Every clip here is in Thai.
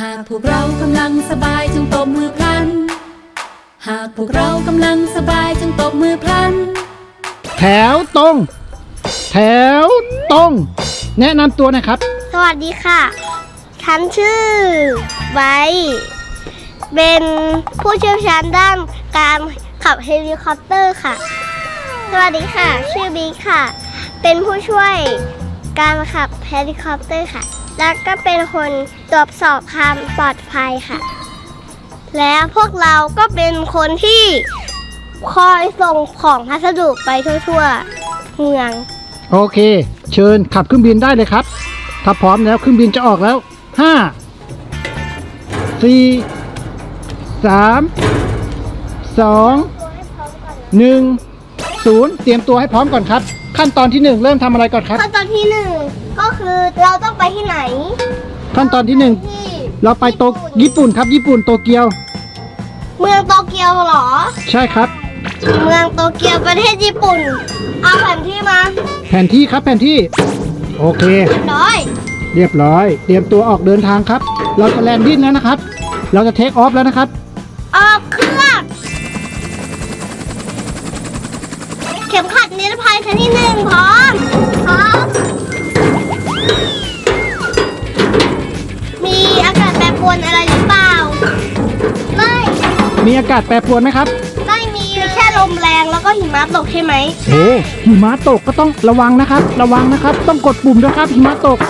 หากพวกเรากำลังสบายจงตบมือพลัน หากพวกเรากำลังสบายจงตบมือพลัน แถวตรง แถวตรง แนะนำตัวหนะครับ สวัสดีค่ะ ฉันชื่อไบร์ทเป็นผู้เชี่ยวชาญด้านการขับเฮลิคอปเตอร์ค่ะ สวัสดีค่ะ ชื่อบิ๊กค่ะ เป็นผู้ช่วยการขับเฮลิคอปเตอร์ค่ะ แล้วก็เป็นคนตรวจสอบความปลอดภัยค่ะ และพวกเราก็เป็นคนที่คอยส่งของพัสดุไปทั่วๆเมือง โอเค เชิญขับเครื่องบินได้เลยครับ ถ้าพร้อมแล้วเครื่องบินจะออกแล้วห้าสี่สามสองหนึ่งศูนย์เตรียมตัวให้พร้อมก่อนครับ ขั้นตอนที่หนึ่งเริ่มทำอะไรก่อนครับ ขั้นตอนที่หนึ่งก็ คือเราต้องไปที่ไหนขั้นตอนที่หนึ่งที่เราไปโตญี่ปุ่นครับ ญี่ปุ่นโตเกียว เมืองโตเกียวเหรอ ใช่ครับ เมืองโตเกียวประเทศญี่ปุ่น เอาแผนที่มาแผนที่ครับแผนที่ โอเค ร้อยเรียบร้อย เตรียมตัวออกเดินทางครับ เราจะแลนดิ้งแล้วนะครับ เราจะเทคออฟแล้วนะครับ ออกเครื่องเข็มขัดนิรภัยชั้นที่หนึ่งพร้อมพร้อมมี รปรวนอะไรหรือเปล่า ไม่ มีอากาศแปรปรวนไหมครับไม่มีแค่ลมแรงแล้วก็หิมะตกใช่ไหมโอ้หิมะตกก็ต้องระวังนะครับ ระวังนะครับ ต้องกดปุ่มด้วยครับหิมะตกก็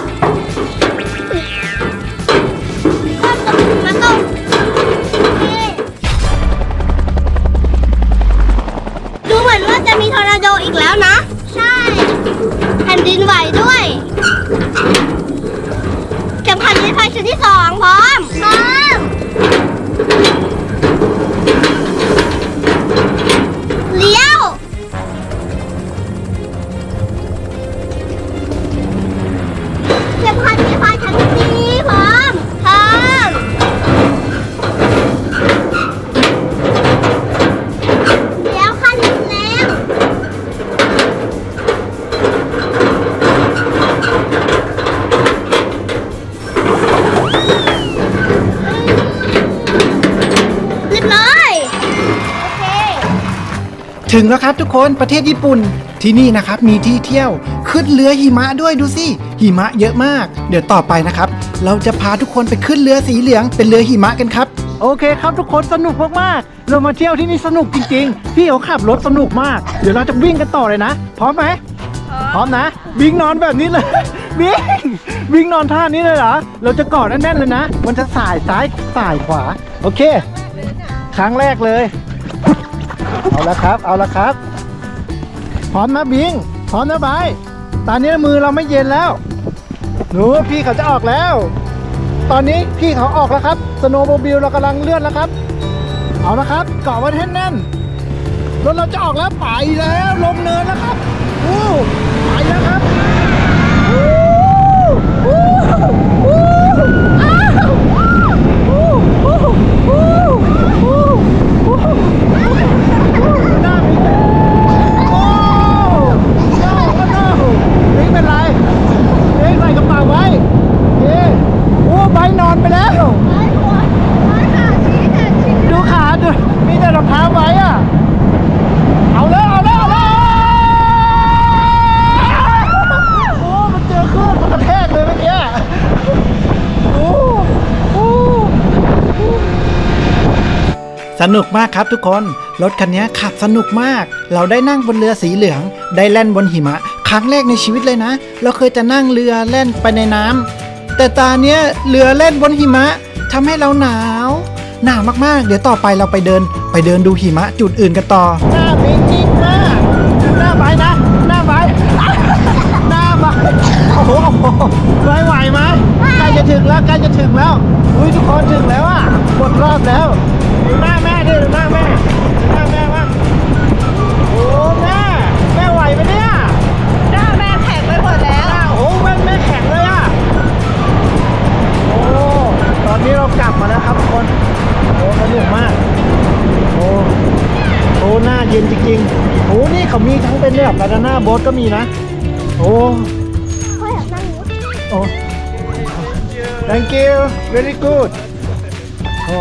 ถึงแล้วครับทุกคนประเทศญี่ปุ่นที่นี่นะครับมีที่เที่ยวขึ้นเรือหิมะด้วยดูสิหิมะเยอะมาก เดี๋ยวต่อไปนะครับ เราจะพาทุกคนไปขึ้นเรือสีเหลืองเป็นเรือหิมะกันครับ โอเคครับทุกคนสนุกมากๆเรามาเที่ยวที่นี่สนุกจริงๆ พี่เขาขับรถสนุกมาก เดี๋ยวเราจะวิ่งกันต่อเลยนะ พร้อมไหมพร้อมนะวิ่งนอนแบบนี้เลยวิ่งวิ่งนอนท่านี้เลยเหรอเราจะกอดแน่นๆเลยนะ มันจะสายซ้ายสายขวา โอเค ครั้งแรกเลย เอาละครับ เอาละครับ พร้อมนะบิง พร้อมนะบาย ตอนนี้มือเราไม่เย็นแล้วหนูพี่เขาจะออกแล้ว ตอนนี้พี่เขาออกแล้วครับ สโนว์โมบิลเรากำลังเลื่อนแล้วครับ เอาละครับ เกาะไว้ให้แน่น รถเราจะออกแล้วไปแล้ว ลงเนินแล้วครับอู้ไปแล้วครับอู้อู้อู้อ้าวอู้อู้อู้อู้อู้หน้ามีโอ้โน้โอ้โน้นี่เป็นไรนี่ใส่กระเป๋าไว้เย้โอ้ใบนอนไปแล้ว ดูขาดูมีแต่รองเท้าไว้อะเอาแล้วเอาแล้วเอาแล้วโอ้มันเจอคลื่นมันกระแทกเลยเมื่อกี้โอ้โอ้ สนุกมากครับทุกคน รถคันนี้ขับสนุกมาก เราได้นั่งบนเรือสีเหลือง ได้แล่นบนหิมะ ครั้งแรกในชีวิตเลยนะ เราเคยจะนั่งเรือแล่นไปในน้ำแต่ตอนเนี้ยเรือเล่นบนหิมะทำให้เราหนาว หนาวมากๆ เดี๋ยวต่อไปเราไปเดิน ไปเดินดูหิมะจุดอื่นกันต่อานาน่าโบ๊ทก็มีนะ โอ้พ่ออยากนั่งอยู่โอ้ thank you very good โอ้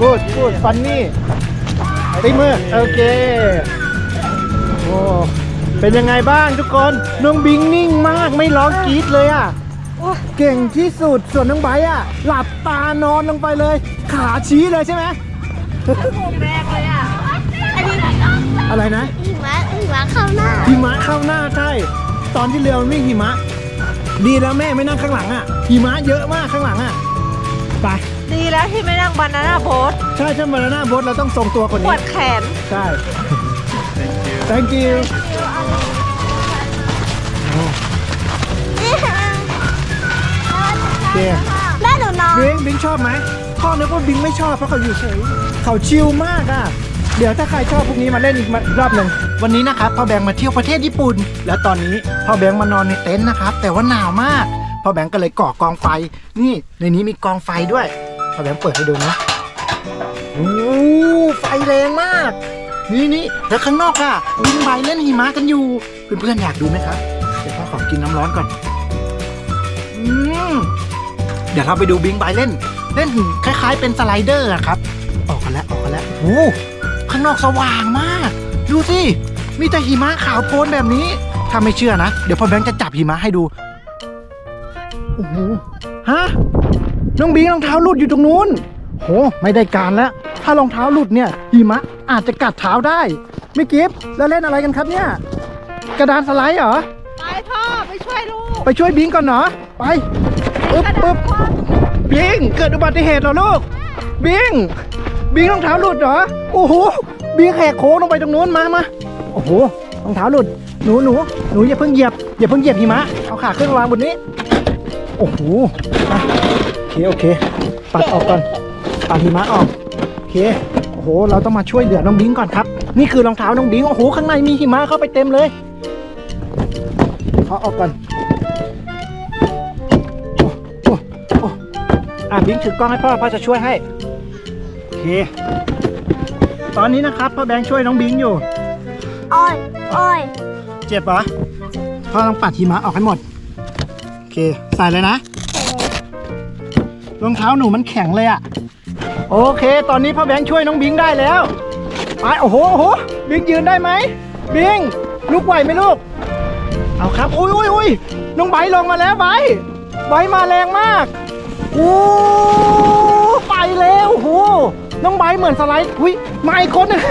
good good funny ตีมือโอเค โอ้ เป็นยังไงบ้างทุกคน น้องบิงนิ่งมากไม่ร้องกรี๊ดเลยอะ เก่งที่สุดส่วนน้องไบร์ทอะ หลับตานอนลงไปเลย ขาชี้เลยใช่ไหมอันนี้ อะไรนะหิมะหิมะเข้าหน้าหิมะเข้าหน้าใช่ตอนที่เรือมันวิ่งหิมะ ดีแล้วแม่ไม่นั่งข้างหลังอะหิมะเยอะมากข้างหลังอะไปดีแล้วที่ไม่นั่งบานาน่าโบ๊ทใช่ถ้ามาหน้าบดเราต้องทรงตัวคนปนี้วดแขนใช่ thank you โอเคแม่หนูนอน บิงบิงชอบไหมพ่อนึกว่าบิงไม่ชอบเพราะเขาอยู่เฉยเขาชิลมากอะเดี๋ยวถ้าใครชอบพวกนี้มาเล่นอีกรอบหนึ่งวันนี้นะครับพ่อแบงค์มาเที่ยวประเทศญี่ปุ่น แล้วตอนนี้พ่อแบงค์มานอนในเต็นท์นะครับ แต่ว่าหนาวมากพ่อแบงค์ก็เลยก่อกองไฟ นี่ในนี้มีกองไฟด้วยพ่อแบงค์เปิดให้ดูนะโอ้ไฟแรงมาก นี่นี่แล้วข้างนอกอะบิงไบเล่นหิมะกันอยู่เพื่อนๆอยากดูไหมครับเดี๋ยวพ่อขอกินน้ำร้อนก่อนอืมเดี๋ยวเราไปดูบิงไบเล่น เล่นคล้าย ๆ เป็นสไลเดอร์ครับ ออกกันแล้วออกกันแล้วโอ้ ข้างนอกสว่างมาก ดูสิ มีแต่หิมะขาวโพลนแบบนี้ ถ้าไม่เชื่อนะ เดี๋ยวพ่อแบงค์จะจับหิมะให้ดู โอ้โห ฮะ น้องบิงรองเท้าหลุดอยู่ตรงนู้น โห ไม่ได้การแล้ว ถ้ารองเท้าหลุดเนี่ยหิมะอาจจะกัดเท้าได้ ไม่กิฟแล้วเล่นอะไรกันครับเนี่ย กระดานสไลด์เหรอ ไปพ่อไปช่วยลูกไปช่วยบิงก่อนเนาะไป ปึ๊บปึ๊บบิง เกิดอุบัติเหตุเหรอลูก บิง บิงรองเท้าหลุดเหรอ โอ้โห บิงแหกโค้งลงไปตรงนู้นมามาโอ้โห รองเท้าหลุด หนูหนูหนูอย่าเพิ่งเหยียบ อย่าเพิ่งเหยียบหิมะ เอาขาขึ้นวางบนนี้ โอ้โหมาโอเค โอเค ปัดออกก่อน ปัดหิมะออก โอเค โอ้โห เราต้องมาช่วยเหลือน้องบิงก่อนครับ นี่คือรองเท้าน้องบิง โอ้โห ข้างในมีหิมะเข้าไปเต็มเลยเขาออกก่อนโอ้โอ้โอ้อะบิงถือกล้องให้พ่อพ่อจะช่วยให้ เค ตอนนี้นะครับพ่อแบงค์ช่วยน้องบิงอยู่ โอ้ยโอ้ยเจ็บเหรอพ่อต้องปัดหิมะออกให้หมด โอเค ใส่เลยนะ รองเท้าหนูมันแข็งเลยอะโอเค ตอนนี้พ่อแบงค์ช่วยน้องบิงได้แล้ว ไป โอ้โหโอ้โห บิงยืนได้ไหม บิง ลูกไหวไหมลูก เอาครับ อุ้ยอุ้ยอุ้ยน้องไบร์ทลงมาแล้วไบร์ทไบร์ทมาแรงมาก โอ้ ไปแล้วโอ้โห น้องไบเหมือนสไลด์อุ้ยมาอีกคนหนึง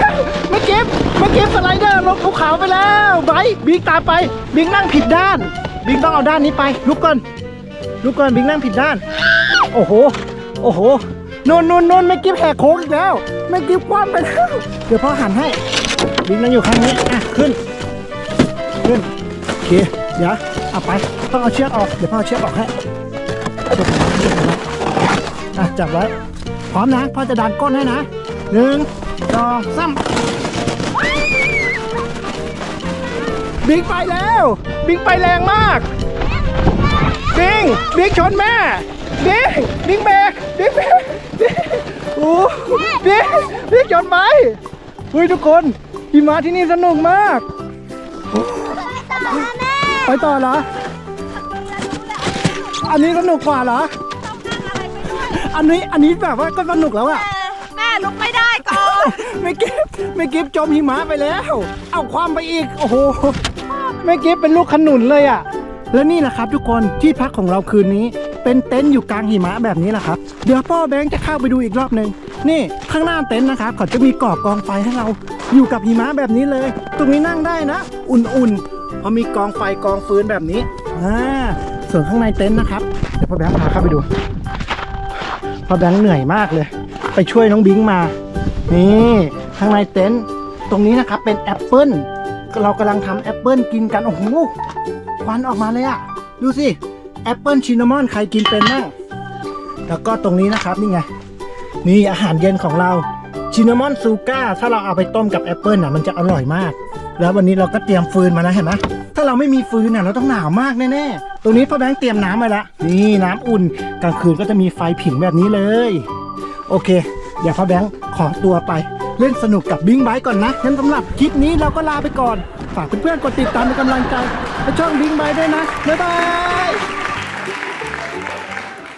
ไม่เก็บไม่เก็บสไลเดอร์ลงภูเขาไปแล้วไบบิงตามไป บิงนั่งผิดด้าน บิงต้องเอาด้านนี้ไปลุกก่อนลุกก่อนบิงนั่งผิดด้าน โอ้โห โอ้โหนนนนนไม่เกิฟแหกโค้งอีกแล้วไม่เกิฟคว่ำไปแล้วเดี๋ยวพ่อหันให้ บิงนั่งอยู่ข้างนี้อะขึ้น ขึ้นโอเคเดี๋ยวเอาไปต้องเอาเชือกออกเดี๋ยวพ่อเอาเชือกออกให้อะจับไว้ พร้อมนะพ่อจะดันก้นให้นะหนึ่งสองสามบิงไปแล้ว บิงไปแรงมาก บิงบิงชนแม่ บิงบิงเบรกบิงเบรกบิงโอ้บิงบิงชนไปเฮ้ยทุกคนหิมะที่นี่สนุกมาก ไปต่อเหรอ อันนี้สนุกกว่าเหรอ อันนี้อันนี้แบบว่าก็สนุกแล้วอะ แม่ลุกไม่ได้ก่อนไม่เก็บไม่เก็บจมหิมะไปแล้ว เอาความไปอีก โอ้โหไม่เก็บเป็นลูกขนุนเลยอะและนี่แหละครับทุกคนที่พักของเราคืนนี้ เป็นเต็นท์อยู่กลางหิมะแบบนี้แหละครับ เดี๋ยวพ่อแบงค์จะเข้าไปดูอีกรอบหนึ่งนี่ข้างหน้าเต็นท์นะครับเขาจะมีก่อกองไฟให้เรา อยู่กับหิมะแบบนี้เลย ตรงนี้นั่งได้นะ อุ่นๆเพอมีกองไฟกองฟืนแบบนี้อ่าส่วนข้างในเต็นท์นะครับ เดี๋ยวพ่อแบงค์พาเข้าไปดู พ่อแบงค์เหนื่อยมากเลย ไปช่วยน้องบิงมา นี่ข้างในเต็นท์ตรงนี้นะครับเป็นแอปเปิ้ลเรากำลังทำแอปเปิ้ลกินกัน โอ้โหควันออกมาเลยอะดูสิแอปเปิ้ลชินนามอนใครกินเป็นบ้างแล้วก็ตรงนี้นะครับนี่ไงนี่อาหารเย็นของเราชินนามอนซูก้าถ้าเราเอาไปต้มกับแอปเปิ้ลน่ะมันจะอร่อยมาก แล้ววันนี้เราก็เตรียมฟืนมาแล้วเห็นไหมาเราไม่มีฟืนน่ยเราต้องหนาวมากแน่ๆ ตรงนี้พ่อแบงค์เตรียมน้ำไว้ละ นี่น้ำอุ่นกลางคืนก็จะมีไฟผิงแบบนี้เลย โอเค เดี๋ยวพ่อแบงค์ขอตัวไปเล่นสนุกกับบิงไบก่อนนะงั้นสำหรับคลิปนี้เราก็ลาไปก่อน ฝากเพื่อนๆกดติดตามเป็นกำลังใจให้ช่องบิงไบด้วยนะบ๊ายบาย